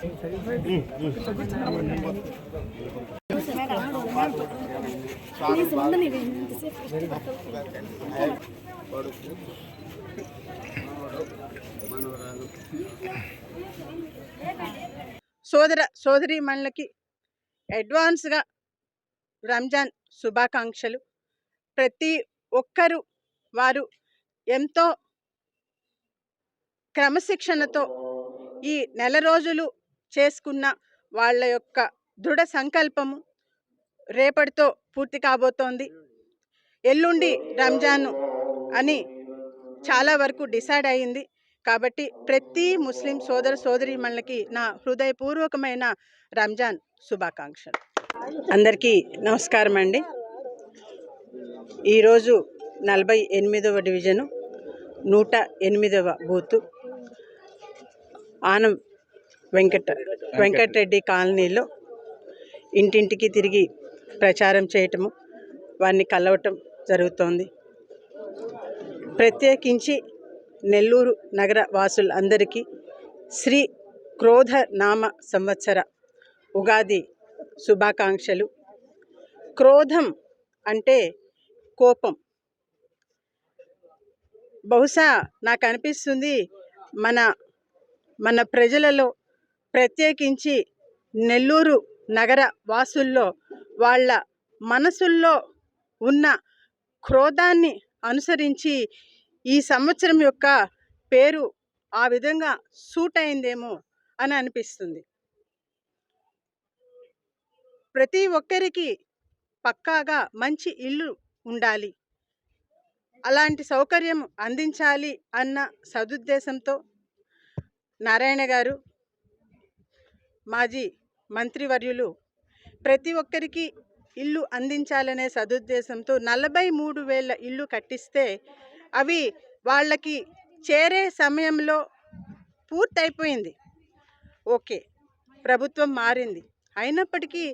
గారిని ఎంపీగా సోదర సోదరీమణులకి అడ్వాన్స్గా రంజాన్ శుభాకాంక్షలు. ప్రతి ఒక్కరూ వారు ఎంతో క్రమశిక్షణతో ఈ నెల రోజులు చేసుకున్న వాళ్ళ యొక్క దృఢ సంకల్పము రేపటితో పూర్తి కాబోతోంది. ఎల్లుండి రంజాన్ అని చాలా వరకు డిసైడ్ అయింది. కాబట్టి ప్రతి ముస్లిం సోదర సోదరీమణులకి నా హృదయపూర్వకమైన రంజాన్ శుభాకాంక్షలు. అందరికీ నమస్కారం అండి. ఈరోజు నలభై ఎనిమిదవ డివిజను నూట ఎనిమిదవ బూతు ఆనం వెంకట వెంకటరెడ్డి కాలనీలో ఇంటింటికి తిరిగి ప్రచారం చేయటము వారిని కలవటం జరుగుతోంది. ప్రత్యేకించి నెల్లూరు నగర వాసులందరికీ శ్రీ క్రోధ నామ సంవత్సర ఉగాది శుభాకాంక్షలు. క్రోధం అంటే కోపం. బహుశా నాకు అనిపిస్తుంది మన మన ప్రజలలో ప్రత్యేకించి నెల్లూరు నగర వాసుల్లో వాళ్ళ మనసుల్లో ఉన్న క్రోధాన్ని అనుసరించి ఈ సంవత్సరం యొక్క పేరు ఆ విధంగా సూట్ అయిందేమో అని అనిపిస్తుంది. ప్రతి ఒక్కరికి పక్కాగా మంచి ఇల్లు ఉండాలి. అలాంటి సౌకర్యం అందించాలి అన్న సదుద్దేశంతో నారాయణ గారు మాజీ మంత్రివర్యులు. ప్రతి ఒక్కరికి ఇల్లు అందించాలనే సదుద్దేశంతో నలభై మూడు వేల ఇల్లు కట్టిస్తే అవి వాళ్ళకి చేరే సమయంలో పూర్తయిపోయింది. ఓకే ప్రభుత్వం మారింది. అయినప్పటికీ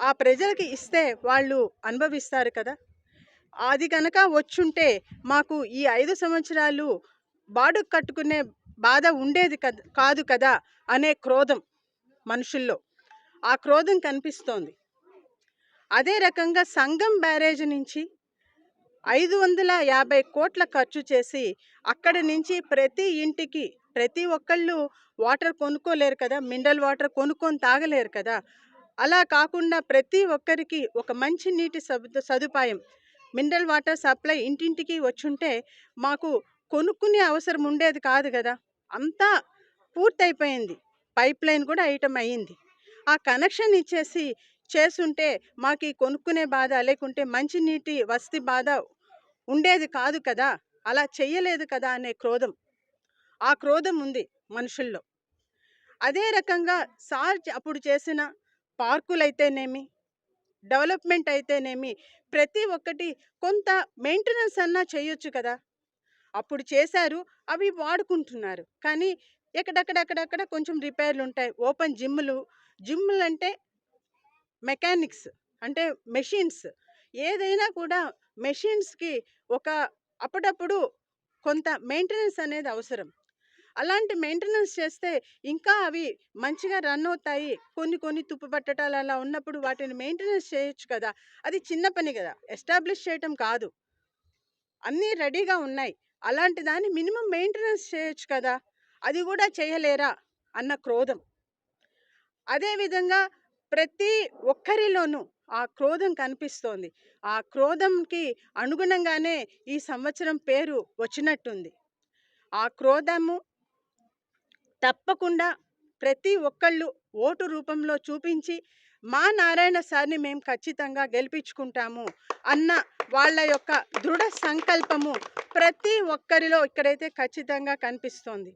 ఆ ప్రజలకి ఇస్తే వాళ్ళు అనుభవిస్తారు కదా. అది కనుక వచ్చుంటే మాకు ఈ ఐదు సంవత్సరాలు బాడు కట్టుకునే బాధ ఉండేది కదా కాదు కదా అనే క్రోధం. మనుషుల్లో. ఆ క్రోధం కనిపిస్తోంది. అదే రకంగా సంఘం బ్యారేజ్ నుంచి ఐదు వందల యాభై కోట్ల ఖర్చు చేసి అక్కడి నుంచి ప్రతి ఇంటికి ప్రతి ఒక్కళ్ళు వాటర్ కొనుక్కోలేరు కదా మినరల్ వాటర్ కొనుక్కొని తాగలేరు కదా. అలా కాకుండా ప్రతి ఒక్కరికి ఒక మంచి నీటి సదుపాయం మినరల్ వాటర్ సప్లై ఇంటింటికి వచ్చుంటే మాకు కొనుక్కునే అవసరం ఉండేది కాదు కదా. అంతా పూర్తయిపోయింది. పైప్ లైన్ కూడా ఐటమ్ అయ్యింది. ఆ కనెక్షన్ ఇచ్చేసి చేసుంటే మాకు ఈ కొనుక్కునే బాధ లేకుంటే మంచినీటి వసతి బాధ ఉండేది కాదు కదా అలా చెయ్యలేదు కదా అనే క్రోధం. ఆ క్రోధం ఉంది మనుషుల్లో. అదే రకంగా సార్ అప్పుడు చేసిన పార్కులు అయితేనేమి డెవలప్మెంట్ అయితేనేమి ప్రతి ఒక్కటి కొంత మెయింటెనెన్స్ అన్నా చేయొచ్చు కదా. అప్పుడు చేశారు అవి వాడుకుంటున్నారు. కానీ ఎక్కడెక్కడెక్కడెక్కడ కొంచెం రిపేర్లు ఉంటాయి ఓపెన్ జిమ్లు జిమ్లు అంటే మెకానిక్స్ అంటే మెషిన్స్. ఏదైనా కూడా మెషిన్స్కి ఒక అప్పుడప్పుడు కొంత మెయింటెనెన్స్ అనేది అవసరం. అలాంటి మెయింటెనెన్స్ చేస్తే ఇంకా అవి మంచిగా రన్ అవుతాయి. కొన్ని కొన్ని తుప్పు పట్టటాలు అలా ఉన్నప్పుడు వాటిని మెయింటెనెన్స్ చేయొచ్చు కదా. అది చిన్న పని కదా. ఎస్టాబ్లిష్ చేయటం కాదు. అన్నీ రెడీగా ఉన్నాయి. అలాంటి దాన్ని మినిమం మెయింటెనెన్స్ చేయొచ్చు కదా. అది కూడా చేయలేరా అన్న క్రోధం. అదేవిధంగా ప్రతి ఒక్కరిలోనూ ఆ క్రోధం కనిపిస్తోంది. ఆ క్రోధంకి అనుగుణంగానే ఈ సంవత్సరం పేరు వచ్చినట్టుంది. ఆ క్రోధము తప్పకుండా ప్రతి ఒక్కళ్ళు ఓటు రూపంలో చూపించి మా నారాయణ సార్ని మేము ఖచ్చితంగా గెలిపించుకుంటాము అన్న వాళ్ళ యొక్క దృఢ సంకల్పము ప్రతి ఒక్కరిలో ఇక్కడైతే ఖచ్చితంగా కనిపిస్తోంది.